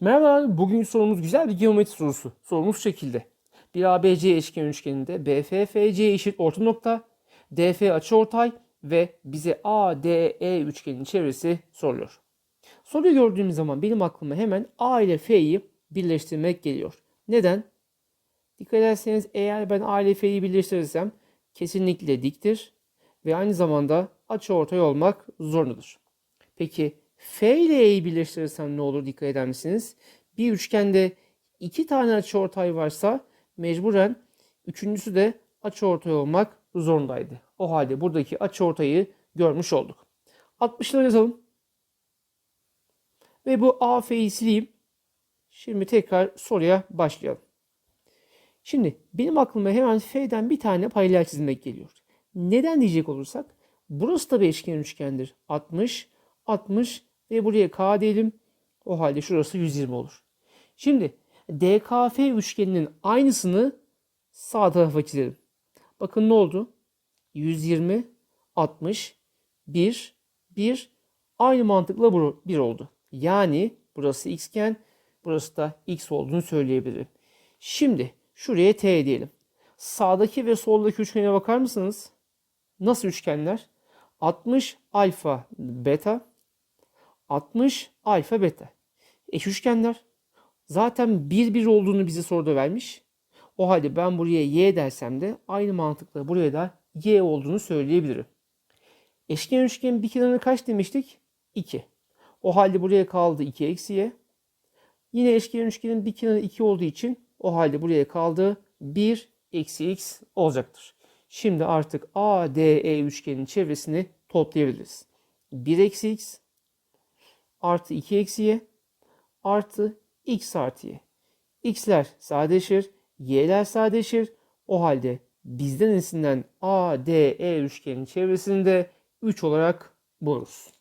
Merhaba, bugün sorumuz güzel bir geometri sorusu. Sorumuz şekilde. Bir ABC eşkenar üçgeninde BFFC eşit orta nokta, DF açıortay ve bize ADE üçgenin çevresi soruluyor. Soruyu gördüğüm zaman benim aklıma hemen A ile F'yi birleştirmek geliyor. Neden? Dikkat ederseniz eğer ben A ile F'yi birleştirirsem kesinlikle diktir ve aynı zamanda açıortay olmak zorundadır. Peki F ile E'yi birleştirirsem ne olur dikkat eder misiniz? Bir üçgende iki tane açıortay varsa mecburen üçüncüsü de açıortay olmak zorundaydı. O halde buradaki açıortayı görmüş olduk. 60'ları yazalım. Ve bu AF'yi sileyim. Şimdi tekrar soruya başlayalım. Şimdi benim aklıma hemen F'den bir tane paralel çizmek geliyor. Neden diyecek olursak burası da bir eşkenar üçgendir. 60, 60 ve buraya K diyelim. O halde şurası 120 olur. Şimdi DKF üçgeninin aynısını sağ tarafa çizelim. Bakın ne oldu? 120, 60, 1, 1 aynı mantıkla bu 1 oldu. Yani burası x iken burası da x olduğunu söyleyebilirim. Şimdi şuraya t diyelim. Sağdaki ve soldaki üçgene bakar mısınız? Nasıl üçgenler? 60 alfa beta 60 alfa beta. Eş üçgenler. Zaten 1 1 olduğunu bize soruda vermiş. O halde ben buraya y dersem de aynı mantıkla buraya da y olduğunu söyleyebilirim. Eşkenar üçgenin bir kenarına kaç demiştik? 2. O halde buraya kaldı 2 eksi y. Yine eşkenar üçgenin bir kenarı 2 olduğu için o halde buraya kaldı 1 eksi x olacaktır. Şimdi artık ADE üçgenin çevresini toplayabiliriz. 1 eksi x artı 2 eksi y artı x artı y. x'ler sadeleşir, y'ler sadeleşir. O halde bizden isinden ADE üçgenin çevresini de 3 olarak buluruz.